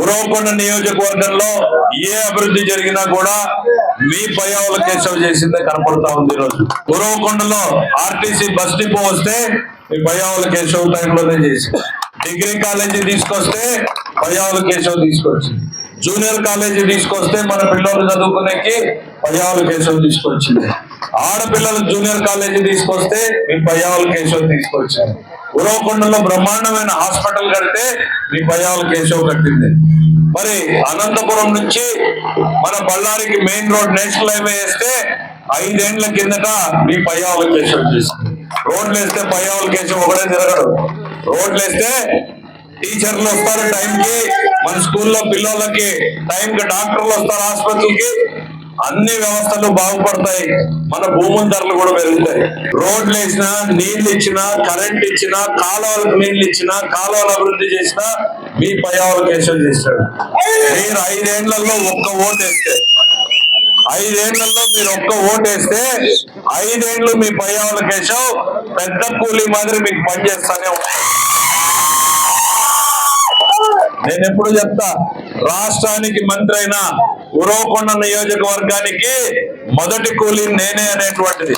ఉరవకొండ నియోజకవర్గంలో ఏ అభివృద్ధి జరిగినా కూడా మీ పయ్యావుల కేశవ్ చేసిందే కనపడతా ఉంది ఈరోజు. ఉరవకొండలో ఆర్టీసీ బస్ డిపో వస్తే మీ పయ్యావుల కేశవ్ టైంలోనే చేసింది. డిగ్రీ కాలేజీ తీసుకొస్తే పయ్యావుల కేశవ్ తీసుకొచ్చింది. జూనియర్ కాలేజీ తీసుకొస్తే మన పిల్లలు చదువుకునేకి పయ్యావుల కేశవ్ తీసుకొచ్చింది. ఆడపిల్లలు జూనియర్ కాలేజీ తీసుకొస్తే మీ పయ్యావుల కేశవ్ తీసుకొచ్చింది ఉరవకొండలో బ్రహ్మాండమైన హాస్పిటల్ కడితే మీ భయాలు కేశవ్ కట్టింది. మరి అనంతపురం నుంచి మన బళ్ళారికి మెయిన్ రోడ్ నేషనల్ హైవే వేస్తే ఐదేండ్ల కిందట మీ పయ్యావుల కేశవ్ చేసింది. రోడ్లు వేస్తే పయ్యావుల కేశవ్ ఒకటే తిరగడు. రోడ్లు వేస్తే టీచర్లు వస్తారు టైంకి మన స్కూల్లో పిల్లలకి టైంకి డాక్టర్లు వస్తారు హాస్పిటల్కి. అన్ని వ్యవస్థలు బాగుపడతాయి. మన భూముల ధరలు కూడా పెరుగుతాయి. రోడ్లు వేసినా నీళ్ళు ఇచ్చినా కరెంట్ ఇచ్చినా కాలువలకు నీళ్ళు ఇచ్చినా కాలువలు అభివృద్ధి చేసినా మీ పై కేసులు చేశాడు మీరు ఐదేళ్ళలో ఒక్క ఓటు వేస్తే ఐదేళ్ళలో మీరు ఒక్క ఓటు వేస్తే ఐదేళ్ళు మీ పై కేశవ్ పెద్ద కూలీ మాదిరి మీకు పనిచేస్తానే ఉంటాడు నేను ఎప్పుడు చెప్తా రాష్ట్రానికి మంత్రి అయినా ఉరవకొండ నియోజకవర్గానికి మొదటి కూలీ నేనే అనేటువంటిది.